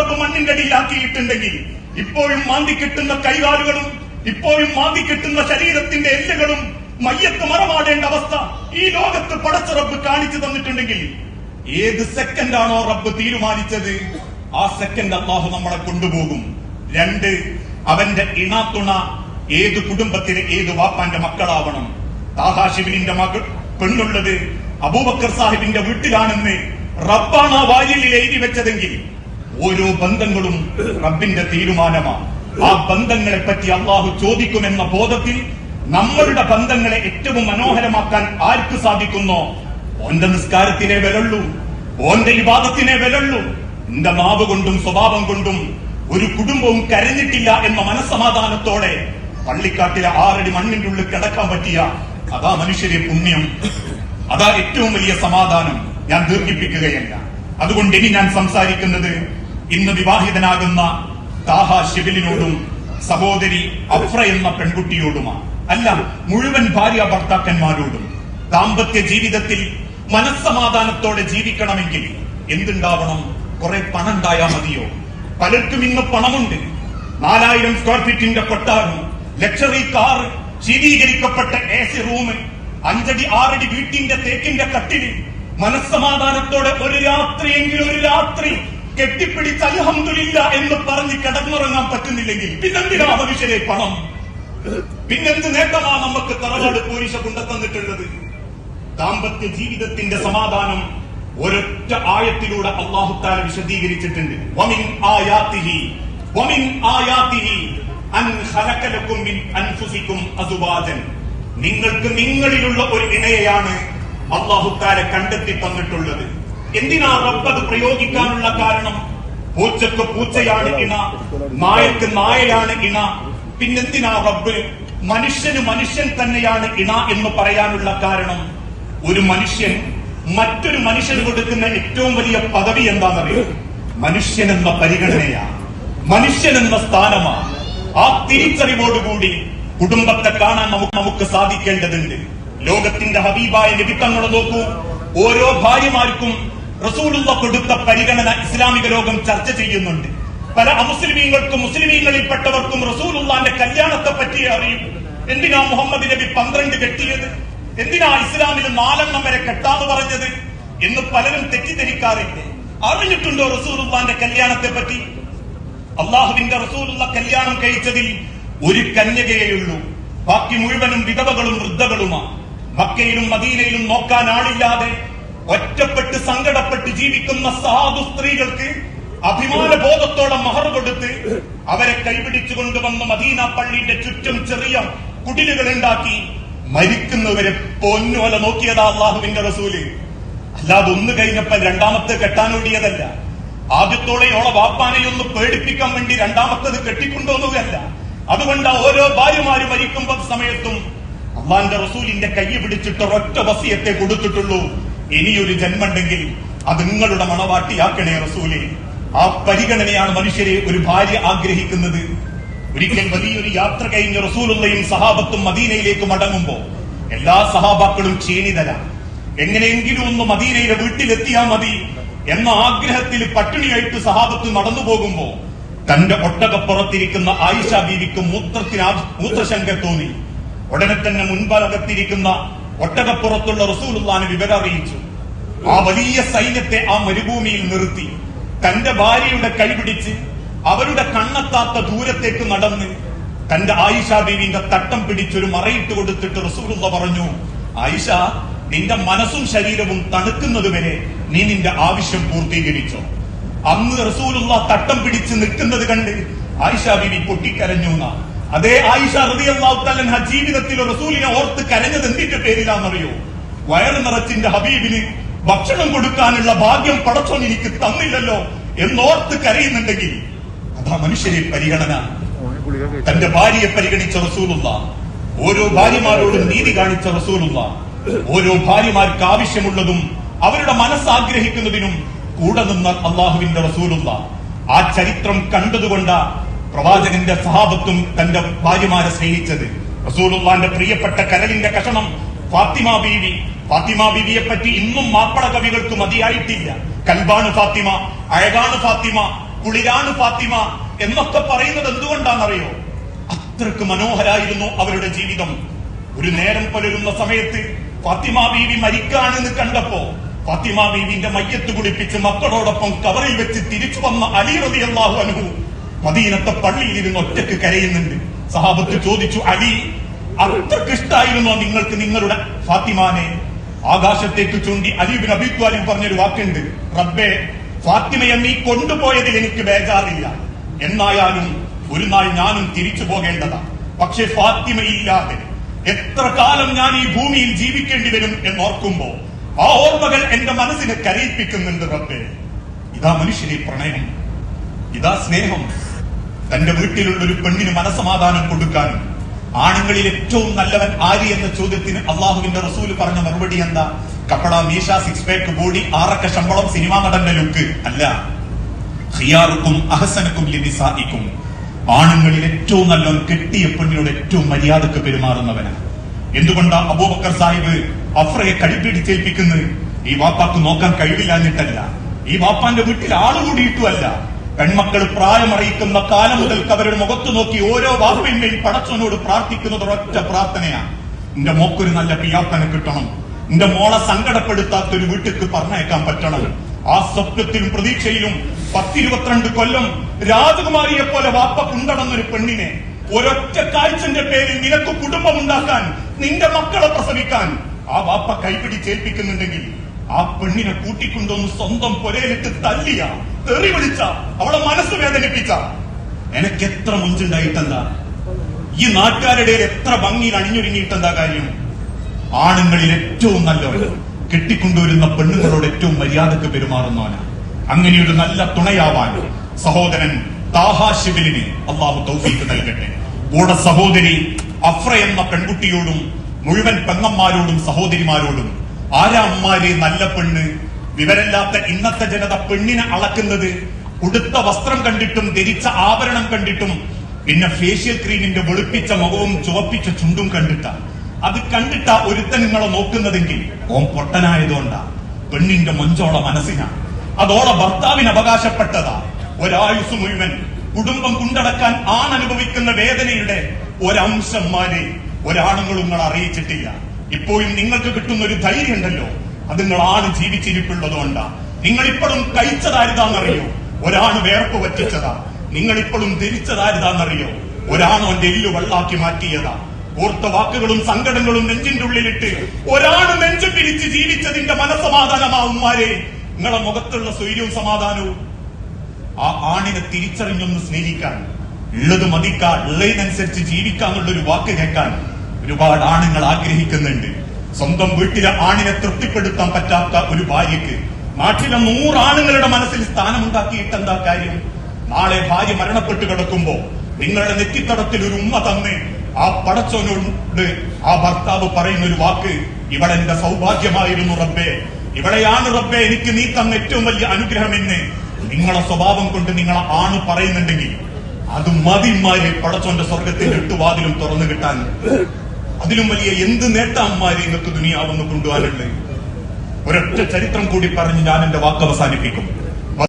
പടച്ചറപ്പ് മണ്ണിന്റെ അടിയിലാക്കിയിട്ടുണ്ടെങ്കിൽ ഇപ്പോഴും മാന്തി കിട്ടുന്ന കൈകാലുകളും ഇപ്പോഴും മാന്തി കിട്ടുന്ന ശരീരത്തിന്റെ എല്ലുകളും മയ്യത്ത് മറമാടേണ്ട അവസ്ഥ ഈ ലോകത്ത് പടച്ച റബ്ബ് കാണിച്ചു തന്നിട്ടുണ്ടെങ്കിൽ ഏത് സെക്കൻഡാണോ റബ്ബ് തീരുമാനിച്ചത്? ആ സെക്കൻഡ് അള്ളാഹു നമ്മളെ കൊണ്ടുപോകും. രണ്ട് അവന്റെ ഇണാത്തുണ ഏത് കുടുംബത്തിലെ ഏത് വാപ്പാന്റെ മക്കളാവണം? താഹാഷിബിനിന്റെ മകൾ പെണ്ണുള്ളത് അബൂബക്കർ സാഹിബിന്റെ വീട്ടിലാണെന്ന് റബ്ബാണ് ആ വാരിയിൽ എഴുതി വെച്ചതെങ്കിൽ ഓരോ ബന്ധങ്ങളും റബ്ബിന്റെ തീരുമാനമാണ്. ആ ബന്ധങ്ങളെ പറ്റി അള്ളാഹു ചോദിക്കുമെന്ന ബോധത്തിൽ നമ്മളുടെ ബന്ധങ്ങളെ ഏറ്റവും മനോഹരമാക്കാൻ ആർക്ക് സാധിക്കുന്നോ? ഓന്റെ നിസ്കാരത്തിനെ വിലള്ളൂ. ഓന്റെ വിവാദത്തിനെ വിലള്ളൂ. എന്റെ മാവ് കൊണ്ടും സ്വഭാവം കൊണ്ടും ഒരു കുടുംബവും കരഞ്ഞിട്ടില്ല എന്ന മനസ്സമാധാനത്തോടെ പള്ളിക്കാട്ടിലെ ആറടി മണ്ണിന്റെ ഉള്ളിൽ കിടക്കാൻ പറ്റിയ അതാ മനുഷ്യരെ പുണ്യം. അതാ ഏറ്റവും വലിയ സമാധാനം. ഞാൻ ദീർഘിപ്പിക്കുകയല്ല. അതുകൊണ്ട് ഇനി ഞാൻ സംസാരിക്കുന്നത് ഇന്ന് വിവാഹിതനാകുന്ന താഹ ഷിബിലിനോടും സഹോദരി അഫ്ര എന്ന പെൺകുട്ടിയോടുമാണ്. അല്ല മുഴുവൻ ഭാര്യ ഭർത്താക്കന്മാരോടും. ദാമ്പത്യ ജീവിതത്തിൽ മനസ്സമാധാനത്തോടെ ജീവിക്കണമെങ്കിൽ എന്തുണ്ടാവണം? കുറെ പണം ഉണ്ടായാൽ മതിയോ? പലർക്കും ഇന്ന് പണമുണ്ട്. നാലായിരം സ്ക്വയർ ഫീറ്റിന്റെ കൊട്ടാരം ലക്ഷറി കാർ ശീതീകരിക്കപ്പെട്ട എ സി റൂം അഞ്ചടി ആറടി വീട്ടിന്റെ തേക്കിന്റെ കട്ടിൽ മനസ്സമാധാനത്തോടെ ഒരു രാത്രിയെങ്കിലും ഒരു രാത്രി കെട്ടിപ്പിടിച്ച് അലഹമില്ല എന്ന് പറഞ്ഞ് കിടന്നുറങ്ങാൻ പറ്റുന്നില്ലെങ്കിൽ പിന്നെന്തിനാ മനുഷ്യരെ പണം? പിന്നെന്ത് നേട്ടമാ നമുക്ക് തറവാട് പോലീസ കൊണ്ടെത്തന്നിട്ടുള്ളത് ദാമ്പത്യ ജീവിതത്തിന്റെ സമാധാനം ഒരൊറ്റ ആയത്തിലൂടെ അള്ളാഹുത്താല വിശദീകരിച്ചിട്ടുണ്ട്. അൻ മിൻ നിങ്ങൾക്ക് നിങ്ങളിലുള്ള ഒരു ഇണയെയാണ് അള്ളാഹുത്താല കണ്ടെത്തി തന്നിട്ടുള്ളത്. എന്തിനാ റബ്ബ് അത് പ്രയോഗിക്കാനുള്ള കാരണം? പൂച്ചക്ക് പൂച്ചയാണ് ഇണ നായക്ക് നായയാണ് ഇണ. പിന്നെന്തിനാ റബ്ബ്? മനുഷ്യന് മനുഷ്യൻ തന്നെയാണ് ഇണ എന്ന് പറയാനുള്ള കാരണം. ഒരു മനുഷ്യൻ മറ്റൊരു മനുഷ്യന് കൊടുക്കുന്ന ഏറ്റവും വലിയ പദവി എന്താണെന്നറിയോ? മനുഷ്യൻ എന്ന പരിഗണനയാണ് മനുഷ്യൻ എന്ന സ്ഥാനമാണ് ആ തിരിച്ചറിവോടുകൂടി കുടുംബത്തെ കാണാൻ നമുക്ക് നമുക്ക് സാധിക്കേണ്ടതുണ്ട്. ലോകത്തിന്റെ ഹബീബായ നിമിത്തങ്ങൾ നോക്കൂ. ഓരോ ഭാര്യമാർക്കും റസൂലുള്ള കൊടുത്ത പരിഗണന ഇസ്ലാമിക ലോകം ചർച്ച ചെയ്യുന്നുണ്ട്. പല അമുസ്ലിമീങ്ങൾക്കും മുസ്ലിമീങ്ങളിൽപ്പെട്ടവർക്കും റസൂലുള്ളാന്റെ കല്യാണത്തെ പറ്റി അറിയും. എന്തിനാ മുഹമ്മദ് നബി പന്ത്രണ്ട് കെട്ടിയത്? എന്തിനാ ഇസ്ലാമിൽ നാലെണ്ണം വരെ കെട്ടാന്ന് പറഞ്ഞത്? എന്ന് പലരും തെറ്റിദ്ധരിക്കാറില്ലേ? അറിഞ്ഞിട്ടുണ്ടോ റസൂലുള്ളാന്റെ കല്യാണത്തെ പറ്റി? അള്ളാഹുവിന്റെ റസൂലുള്ള കല്യാണം കഴിച്ചതിൽ ഒരു കന്യകയുള്ളൂ ബാക്കി മുഴുവനും വിധവകളും വൃദ്ധകളുമാണ്. മക്കയിലും മദീനയിലും നോക്കാൻ ആളില്ലാതെ ഒറ്റപ്പെട്ട് സങ്കടപ്പെട്ട് ജീവിക്കുന്ന സാധു സ്ത്രീകൾക്ക് അഭിമാന ബോധത്തോടെ മഹർ കൊടുത്ത് അവരെ കൈപിടിച്ചു കൊണ്ടുവന്ന് മദീന പള്ളിയുടെ ചുറ്റും ചെറിയ കുടിലുകൾ ഉണ്ടാക്കി മരിക്കുന്നവരെ പൊന്നുപോലെ നോക്കിയതാ അള്ളാഹുവിന്റെ റസൂൽ. അല്ലാതെ ഒന്ന് കഴിഞ്ഞപ്പോൾ രണ്ടാമത്തെ കെട്ടാനോടിയതല്ല. ആദ്യത്തോടെ ഓളെ വാപ്പാനെ ഒന്ന് പേടിപ്പിക്കാൻ വേണ്ടി രണ്ടാമത്തത് കെട്ടിക്കൊണ്ടുവന്നതല്ല. അതുകൊണ്ട് ഓരോ ഭാര്യമാര് മരിക്കുമ്പോൾ സമയത്തും അള്ളാന്റെ റസൂലിന്റെ കൈ പിടിച്ചിട്ട് ഒരൊറ്റ വസിയത്തെ കൊടുത്തിട്ടുള്ളൂ. ഇനിയൊരു ജന്മണ്ടെങ്കിൽ അത് നിങ്ങളുടെ മണവാട്ടിയാക്കണേ റസൂലെ. ആ പരിഗണനയാണ് മനുഷ്യരെ ഒരു ഭാര്യ ആഗ്രഹിക്കുന്നത്. ഒരിക്കൽ വലിയൊരു യാത്ര കഴിഞ്ഞ് റസൂലുള്ളയും സഹാബത്തും മദീനയിലേക്ക് മടങ്ങുമ്പോ എല്ലാ സഹാബാക്കളും ക്ഷീണിതല എങ്ങനെയെങ്കിലും ഒന്ന് മദീനയിലെ വീട്ടിലെത്തിയാ മതി എന്ന ആഗ്രഹത്തിൽ പട്ടിണിയായിട്ട് സഹാബത്ത് നടന്നു പോകുമ്പോ തന്റെ ഒട്ടകപ്പുറത്തിരിക്കുന്ന ആയിഷ ബീവിക്ക് മൂത്രത്തിന് മൂത്രശങ്ക തോന്നി. ഉടനെ തന്നെ മുൻഭാഗത്തിരിക്കുന്ന ഒട്ടകപ്പുറത്തുള്ള റസൂലുള്ളാന് വിവരം അറിയിച്ചു. ആ വലിയ സൈന്യത്തെ ആ മരുഭൂമിയിൽ നിർത്തി. തന്റെ ഭാര്യയുടെ കൈപിടിച്ച് അവരുടെ കണ്ണെത്താത്ത ദൂരത്തേക്ക് നടന്ന് തന്റെ ആയിഷ ബീവിന്റെ തട്ടം പിടിച്ചൊരു മറയിട്ട് കൊടുത്തിട്ട് റസൂലുള്ള പറഞ്ഞു ആയിഷ നിന്റെ മനസ്സും ശരീരവും തണുക്കുന്നത് വരെ നീ നിന്റെ ആവശ്യം പൂർത്തീകരിച്ചോ. അന്ന് റസൂലുള്ള തട്ടം പിടിച്ച് നിൽക്കുന്നത് കണ്ട് ആയിഷ ബീവി പൊട്ടിക്കരഞ്ഞു എന്നാ. അതേ ആയിഷ റളിയല്ലാഹു ജീവിതത്തിൽ റസൂലിനെ ഓർത്ത് കരഞ്ഞത് എന്തിന്റെ പേരിലാണെന്നറിയോ വയറ് നിറച്ചിന്റെ ഹബീബിന് ഭക്ഷണം കൊടുക്കാനുള്ള ഭാഗ്യം പടച്ചോൻ എനിക്ക് തന്നില്ലല്ലോ എന്നോർത്ത് കരയുന്നുണ്ടെങ്കിൽ അതാ മനുഷ്യരെ പരിഗണന. തന്റെ ഭാര്യയെ പരിഗണിച്ച റസൂലുള്ള. ഓരോ ഭാര്യമാരോടും നീതി കാണിച്ച റസൂലുള്ള. ഓരോ ഭാര്യമാർക്ക് ആവശ്യമുള്ളതും അവരുടെ മനസ്സാഗ്രഹിക്കുന്നതിനും കൂടെ നിന്ന അള്ളാഹുവിന്റെ റസൂലുള്ള. ആ ചരിത്രം കണ്ടതുകൊണ്ട പ്രവാചകന്റെ സഹാബത്തും തന്റെ ഭാര്യമാരെ സ്നേഹിച്ചത്. റസൂലുള്ളാന്റെ പ്രിയപ്പെട്ട കരലിന്റെ കഷണം ഫാത്തിമ ബീവി. ഫാത്തിമ ബീവിയെ പറ്റി ഇന്നും മാപ്പള കവികൾക്ക് മതിയായിട്ടില്ല. കൽബാണ് ഫാത്തിമ അഴകാണ് ഫാത്തിമ കുളിരാണ് ഫാത്തിമ എന്നൊക്കെ പറയുന്നത് എന്തുകൊണ്ടാണെന്നറിയോ? അത്രയ്ക്ക് മനോഹരായിരുന്നു അവരുടെ ജീവിതം. ഒരു നേരം പുലരുന്ന സമയത്ത് ഫാത്തിമ ബീവി മരിക്കാണെന്ന് കണ്ടപ്പോ ഫാത്തിമ ബീവിന്റെ മയ്യത്ത് കുളിപ്പിച്ച് മക്കളോടൊപ്പം കവറിൽ വെച്ച് തിരിച്ചു വന്ന അലി റതി അള്ളാഹു അനുഭവ മദീനത്തെ പള്ളിയിൽ ഇരുന്ന് ഒറ്റയ്ക്ക് കരയുന്നുണ്ട്. സഹാബത്ത് ചോദിച്ചു അലി അത്രയ്ക്ക് ഇഷ്ടായിരുന്നോ നിങ്ങൾക്ക് നിങ്ങളുടെ ഫാത്തിമാനെ? ആകാശത്തേക്ക് ചൂണ്ടി അലീബിൻ അബിത്വാലിം പറഞ്ഞൊരു വാക്കുണ്ട് റബ്ബേ ഫാത്തിമയെ നീ കൊണ്ടുപോയതിൽ എനിക്ക് ബേജാറില്ല. എന്നായാലും ഒരു നാൾ ഞാനും തിരിച്ചു പോകേണ്ടതാ. പക്ഷെ ഫാത്തിമയില്ലാതെ എത്ര കാലം ഞാൻ ഈ ഭൂമിയിൽ ജീവിക്കേണ്ടി വരും എന്നോർക്കുമ്പോ ആ ഓർമ്മകൾ എന്റെ മനസ്സിനെ കരയിപ്പിക്കുന്നുണ്ട് റബ്ബേ. ഇതാ മനുഷ്യരെ പ്രണയം. ഇതാ സ്നേഹം. തന്റെ വീട്ടിലുള്ള ഒരു പെണ്ണിന് മനസമാധാനം കൊടുക്കാനും ആണുങ്ങളിൽ ഏറ്റവും നല്ലവൻ ആര് എന്ന ചോദ്യത്തിന് അള്ളാഹുവിന്റെ റസൂൽ പറഞ്ഞ മറുപടി എന്താ? കപ്പട മീശ സിക്സ് പാക്ക് ബോഡി ആറക്ക ശമ്പളം സിനിമാ നടന്റെ ലുക്ക് അല്ല. ഹിയാറുക്കും അഹസനക്കും ലിനിസായിക്കും ആണുങ്ങളിൽ ഏറ്റവും നല്ലവൻ കെട്ടിയ പെണ്ണിനോട് ഏറ്റവും മര്യാദയ്ക്ക് പെരുമാറുന്നവനാണ് എന്തുകൊണ്ടാ അബൂബക്കർ സാഹിബ് അഫ്രയെ കടിപ്പിടിച്ചേൽപ്പിക്കുന്നത് ഈ വാപ്പാക്ക് നോക്കാൻ കഴിവില്ലാഞ്ഞിട്ടല്ല. ഈ വാപ്പാന്റെ വീട്ടിൽ ആൾ ആളുകൂടിയിട്ടുമല്ല പെൺമക്കൾ പ്രായമറിയിക്കുന്ന കാലം മുതൽക്ക് അവരുടെ മുഖത്ത് നോക്കി ഓരോ വാപ്പയിന്മേൽ പടച്ചവനോട് പ്രാർത്ഥിക്കുന്നത് ഒരൊറ്റ പ്രാർത്ഥനയാണ്. എന്റെ മോക്കൊരു നല്ല പിയാത്തന കിട്ടണം. എന്റെ മോളെ സങ്കടപ്പെടുത്താത്ത ഒരു വീട്ടിക്ക് പറഞ്ഞേക്കാൻ പറ്റണം. ആ സ്വപ്നത്തിലും പ്രതീക്ഷയിലും പത്തിരുപത്തിരണ്ട് കൊല്ലം രാജകുമാരിയെ പോലെ വാപ്പ കൊണ്ടടന്നൊരു പെണ്ണിനെ ഒരൊറ്റ കാഴ്ചന്റെ പേരിൽ നിനക്ക് കുടുംബം ഉണ്ടാക്കാൻ നിന്റെ മക്കളെ പ്രസവിക്കാൻ ആ വാപ്പ കൈപിടിച്ചേൽപ്പിക്കുന്നുണ്ടെങ്കിൽ ആ പെണ്ണിനെ കൂട്ടിക്കൊണ്ടൊന്ന് സ്വന്തം പൊരയിലിട്ട് തല്ലിയ. തെറി വിളിച്ച അവളെ മനസ്സ് വേദനിപ്പിച്ച. എനിക്ക് എത്ര മുഞ്ചുണ്ടായിട്ടെന്താ? ഈ നാട്ടുകാരുടെ എത്ര ഭംഗിയിൽ അണിഞ്ഞൊരുങ്ങിയിട്ടെന്താ കാര്യം? ആണുങ്ങളിൽ ഏറ്റവും നല്ലവൻ കെട്ടിക്കൊണ്ടുവരുന്ന പെണ്ണുങ്ങളോട് ഏറ്റവും മര്യാദയ്ക്ക് അങ്ങനെ ഒരു നല്ല തുണയാവാൻ സഹോദരൻ താഹാശിബിലിന് അള്ളാഹു തൗഫീക്ക് നൽകട്ടെ. കൂടെ സഹോദരി അഫ്ര എന്ന പെൺകുട്ടിയോടും മുഴുവൻ പെങ്ങന്മാരോടും സഹോദരിമാരോടും ആരാ അമ്മാരെ നല്ല പെണ്ണ്? വിവരമില്ലാത്ത ഇന്നത്തെ ജനത പെണ്ണിനെ അളക്കുന്നത്. ഉടുത്ത വസ്ത്രം കണ്ടിട്ടും ധരിച്ച ആഭരണം കണ്ടിട്ടും പിന്നെ ഫേഷ്യൽ ക്രീമിന്റെ വെളുപ്പിച്ച മുഖവും ചുവപ്പിച്ച ചുണ്ടും കണ്ടിട്ട. അത് കണ്ടിട്ട ഒരുത്തൻ നിങ്ങളെ നോക്കുന്നതെങ്കിൽ ഓം പൊട്ടനായതുകൊണ്ടാ. പെണ്ണിന്റെ മൊഞ്ചോള മനസ്സിനാ. അതോളെ ഭർത്താവിന് അവകാശപ്പെട്ടതാ. ഒരായുസ് മുഴുവൻ കുടുംബം കൊണ്ടടക്കാൻ അനുഭവിക്കുന്ന വേദനയുടെ ഒരംശം മാരെ ഒരാണുങ്ങളും നിങ്ങൾ അറിയിച്ചിട്ടില്ല. ഇപ്പോഴും നിങ്ങൾക്ക് കിട്ടുന്ന ഒരു ധൈര്യം ഉണ്ടല്ലോ അത് നിങ്ങൾ ആണ് ജീവിച്ചിരിപ്പുള്ളതുകൊണ്ടാ. നിങ്ങൾ ഇപ്പോഴും കഴിച്ചതാരുതാന്നറിയോ? ഒരാണ് വേർപ്പ് പറ്റിച്ചതാ നിങ്ങൾ ഇപ്പോഴും ധരിച്ചതാരുതാന്നറിയോ? ഒരാണ് എല്ലു വെള്ളാക്കി മാറ്റിയതാ. ഓർത്ത വാക്കുകളും സങ്കടങ്ങളും നെഞ്ചിന്റെ ഉള്ളിലിട്ട് ഒരാണ് നെഞ്ചു പിരിച്ച് ജീവിച്ചതിന്റെ മനസമാധാനമാവുമാരെ. നിങ്ങളെ മുഖത്തുള്ള സ്വൈര്യവും സമാധാനവും ആ ആണിനെ തിരിച്ചറിഞ്ഞൊന്ന് സ്നേഹിക്കാൻ ഉള്ളത് മതിക്കാൻ ഉള്ളതിനനുസരിച്ച് ജീവിക്കാന്നുള്ള ഒരു വാക്ക് കേൾക്കാൻ ഒരുപാട് ആണുങ്ങൾ ആഗ്രഹിക്കുന്നുണ്ട്. സ്വന്തം വീട്ടിലെ ആണിനെ തൃപ്തിപ്പെടുത്താൻ പറ്റാത്ത ഒരു ഭാര്യക്ക് നാട്ടിലെ നൂറാണുങ്ങളുടെ മനസ്സിൽ സ്ഥാനമുണ്ടാക്കിയിട്ട് എന്താ കാര്യം? നാളെ ഭാര്യ മരണപ്പെട്ട് കിടക്കുമ്പോ നിങ്ങളുടെ നെറ്റിത്തടത്തിൽ ഒരു ഉമ്മ തന്ന് ആ പടച്ചോനോട് ആ ഭർത്താവ് പറയുന്ന ഒരു വാക്ക് ഇവിടെ ഇവളെന്റെ സൗഭാഗ്യമായിരുന്നു റബ്ബേ. ഇവിടെയാണ് റബ്ബെ എനിക്ക് നീ തന്ന ഏറ്റവും വലിയ അനുഗ്രഹം എന്ന് നിങ്ങളെ സ്വഭാവം കൊണ്ട് നിങ്ങളെ ആണ് പറയുന്നുണ്ടെങ്കിൽ അത് മതിമാര് പടച്ചോന്റെ സ്വർഗത്തിന്റെ എട്ടുവാതിലും തുറന്നു കിട്ടാൻ അതിലും വലിയ എന്ത് നേട്ടന്മാരെ ഇന്നത്തെ ദുനിയാവെന്ന് കൊണ്ടുപോകാനുള്ളത് ഒരൊറ്റ ചരിത്രം കൂടി പറഞ്ഞ് ഞാൻ എന്റെ വാക്ക് അവസാനിപ്പിക്കും.